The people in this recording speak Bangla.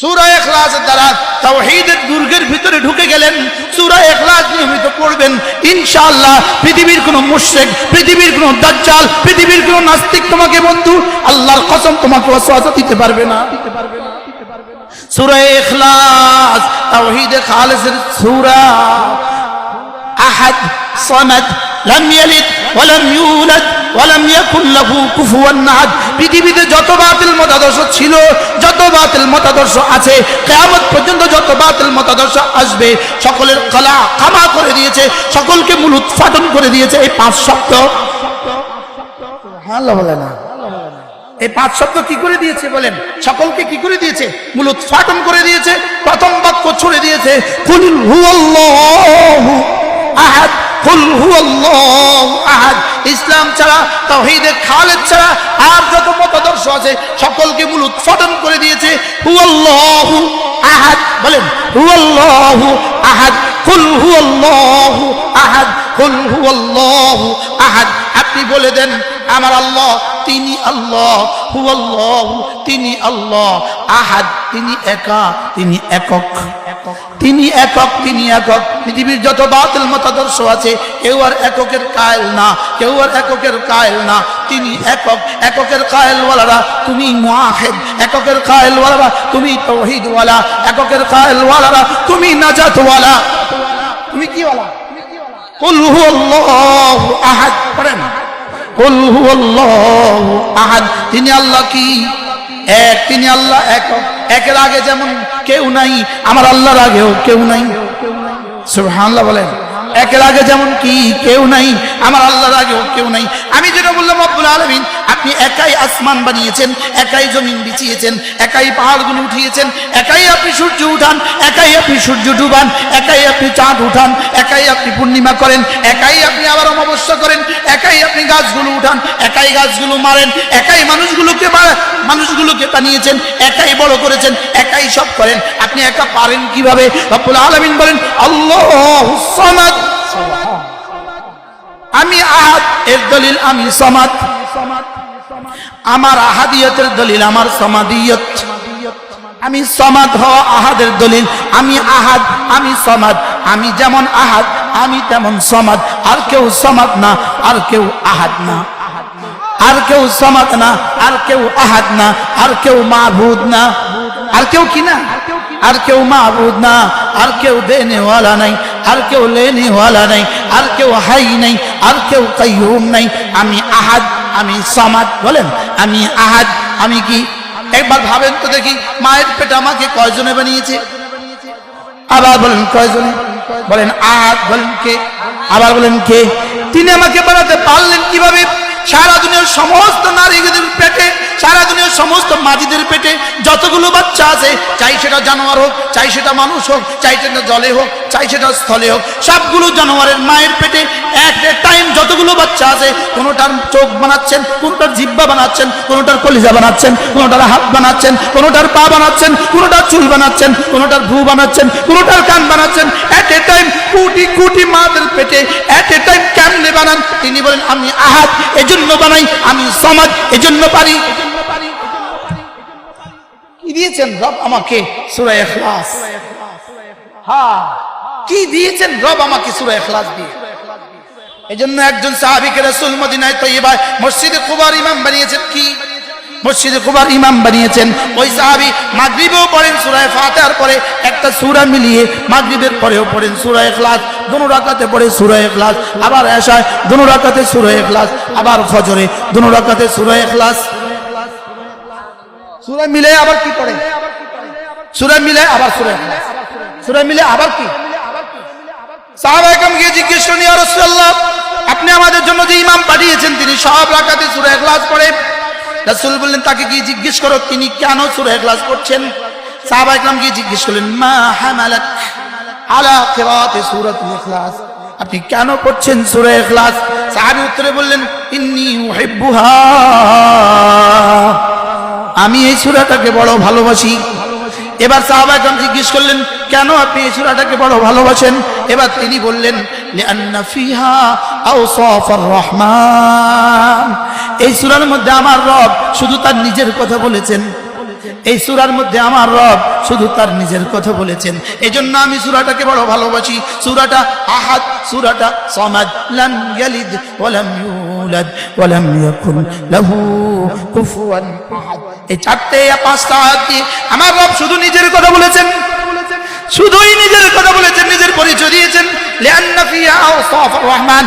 সূরা দ্বারা তাওহীদের দুর্গের ভিতরে ঢুকে গেলেন। সূরা ইখলাস নিয়মিত পড়বেন। ইনশাআল্লাহ পৃথিবীর মুশরিক, পৃথিবীর দাজ্জাল, পৃথিবীর নাস্তিক তোমাকে বন্ধু, আল্লাহর কসম তোমাকে দিতে পারবে না। সূরা ইখলাস, তাওহীদে খালিসের সূরা। আহাদ, সামাদ, লাম ইয়ালিদ ওয়া লাম ইউলাদ ওয়া লাম ইয়াকুল লাহু আহাদ। পৃথিবীতে যত বাতিল মতাদর্শ ছিল বাতিল মতাদর্শ আছে। কিয়ামত পর্যন্ত যত বাতিল মতাদর্শ আসবে সকলের কলা কামা করে দিয়েছে সকলকে মূল উৎপাদন করে দিয়েছে। এই পাঁচ শব্দ। বলে না। এই পাঁচ শব্দ কি করে দিয়েছে বলেন? সকলকে কি করে দিয়েছে? মূল উৎপাদন করে দিয়েছে প্রথম বাক্য ছুড়ে দিয়েছে। কুল হুয়াল্লাহু আহাদ। কুল হুয়াল্লাহু আহাদ। ইসলাম ছাড়া তাওহীদে খালেদ ছাড়া আর যত মতাদর্শ আছে, সকলকে মূল উৎপাদন করে দিয়েছে হুয়াল্লাহু আহাদ। বলেন, হুয়াল্লাহু আহাদ। কুল হুয়াল্লাহু আহাদ। কুল হুয়াল্লাহু আহাদ। আপনি বলে দেন, আমার আল্লাহ, তিনি আল্লাহ হু আল্লাহ তিনি আল্লাহ, আহাদ, তিনি একা, তিনি একক। তিনি একক তিনি একক। পৃথিবীর যত বাতিল মতাদর্শ আছে, কেউ আর এককের কায়েল না, কেউ আর এককের কায়েল না। তিনি একক, এককের কায়েলওয়ালারা তুমি মুআহিদ, এককের কায়েলওয়ালারা তুমি তৌহিদওয়ালা, এককের কায়েলওয়ালারা তুমি নাজাতওয়ালা। তুমি কি কুল হুয়াল্লাহু আহাদ, পড়েন। কুল হুয়াল্লাহু আহাদ। তিনি আল্লাহ কি? এক, তিনি আল্লাহ এক একের আগে যেমন কেউ নাই, আমার আল্লাহর আগেও কেউ নাই। সুবহানাল্লাহ বলেন একের আগে যেমন কি কেউ নাই, আমার আল্লাহর আগেও কেউ নাই। আমি যেটা বললাম আব্দুল আলামিন আপনি একাই আসমান বানিয়েছেন, একাই জমিন বিছিয়েছেন, একাই পাহাড়গুলো উঠিয়েছেন, একাই আপনি সূর্য উঠান, একাই আপনি সূর্য ডুবান, একাই আপনি চাঁদ উঠান, একাই আপনি পূর্ণিমা করেন, একাই আপনি আবার অমাবস্যা করেন, একাই আপনি গাছগুলো উঠান, একাই গাছগুলো মারেন, একাই মানুষগুলোকে মানুষগুলোকে বানিয়েছেন, একাই বড় করেছেন, একাই সব করেন। আপনি একা পারেন কীভাবে? রব্বুল আলামিন বলেন, আল্লাহ আমি আহাত এর দলিল আমি সমাদ। আমার আহাদিয়তের দলিল আমার সমাদিয়ত আমি সমাদ হওয়া আহাদের দলিল আমি আহাদ আমি সমাদ আমি যেমন আহাদ আমি তেমন সমাদ আর কেউ সমাদ না আর কেউ আহাদ না আর কেউ সমাদ না আর কেউ আহাদ না আর কেউ মাহবুদ না আর কেউ কি না আর কেউ মাহবুদ না আর কেউ দেনেওয়ালা নাই আর কেউ লেনেওয়ালা নাই আর কেউ হাই নাই আর কেউ কাইয়ুম নাই আমি আহাদ আমি সমাদ, বলেন, আমি আহাদ, আমি কি? একবার ভাবেন তো দেখি, মায়ের পেটে আমাকে কয়জনে বানিয়েছে? আবার বলেন, কয়জনে? বলেন, আহাদ বলেন কে? আবার বলেন কে? তিনি আমাকে বানাতে পারলেন কীভাবে? সারা দুনিয়ার সমস্ত নারীদের পেটে, সারা দুনিয়ার সমস্ত মাঝিদের পেটে যতগুলো বাচ্চা আছে, চাই সেটা জানোয়ার হোক, চাই সেটা মানুষ হোক, চাই সেটা জলে হোক, চাই সেটা স্থলে হোক, সবগুলো জানোয়ারের মায়ের পেটে এক টাইম যতগুলো বাচ্চা আছে, কোনোটার চোখ বানাচ্ছেন, কোনোটার জিব্বা বানাচ্ছেন, কোনোটার কলিজা বানাচ্ছেন, কোনোটার হাত বানাচ্ছেন, কোনোটার পা বানাচ্ছেন, কোনোটার চুল বানাচ্ছেন, কোনোটার ভূ বানাচ্ছেন, কোনোটার কান বানাচ্ছেন। এট এ টাইম কোটি কোটি মাদের পেটে এট এ টাইম কেমনে বানান? তিনি বলেন, আমি আহাত এজন্য বানাই, আমি সমাজ, এজন্য পারি। কি দিয়েছেন রব আমাকে? সূরা ইখলাস। হ্যাঁ কি দিয়েছেন রব আমাকে সূরা ইখলাস দিয়ে? এজন্য একজন সাহাবীকে রাসূল মদিনায় তৈয়বায় মসজিদে কুবার ইমাম বানিয়েছেন কি? মসজিদে কুবার ইমাম বানিয়েছেন। ওই সাহাবী মাগরিবেও পড়েন সূরা ফাতিহার পরে একটা সূরা মিলিয়ে মাগরিবের পরেও পড়েন সূরা ইখলাস, দুনো রাকাতে পড়ে সূরা ইখলাস, আবার এশায় দুনো রাকাতে সূরা ইখলাস, আবার ফজরে দুনো রাকাতে সূরা ইখলাস। সূরা মিলে আবার কি পড়ে? সূরা মিলে আবার সূরা ইখলাস। সূরা মিলে আবার কি? সাহাবাহাম গিয়ে জিজ্ঞেস আপনি আমাদের জন্য যে ইমাম পাঠিয়েছেন, তিনি সব রাকাতে সূরা ইখলাস পড়ে? রাসূল বললেন, তাকে গিয়ে জিজ্ঞেস করো, তিনি কেন সূরা ইখলাস পড়ছেন? সাহাবাহাম গিয়ে জিজ্ঞেস করলেন, মা হামালাক আলা আপনি কেন পড়ছেন সূরা সাহাবী উত্তরে বললেন আমি এই সূরাটাকে বড় ভালোবাসি। এবার সাহাবাগণ জিজ্ঞেস করলেন, কেন আপনি এই সুরাটাকে বড় ভালোবাসেন? এবার তিনি বললেন রহমান। এই সূরার মধ্যে আমার রব শুধু তার নিজের কথা বলেছেন। এই সুরার মধ্যে আমার রব শুধু তার নিজের কথা বলেছেন। এই জন্য আমি সুরাটাকে বড় ভালোবাসি। সুরাটা আহাদ, সুরাটা সমাদ। লাম ইয়ালিদ ওয়ালাম ইউলাদ ওয়ালাম ইয়াকুন লাহু কুফুয়ান আহাদ। এই চারটে পাঁচটা আয়াত দিয়ে আমার রব শুধু নিজের কথা বলেছেন। শুধুই নিজের কথা বলেছেন, নিজের পরিচয় দিয়েছেন। রহমান।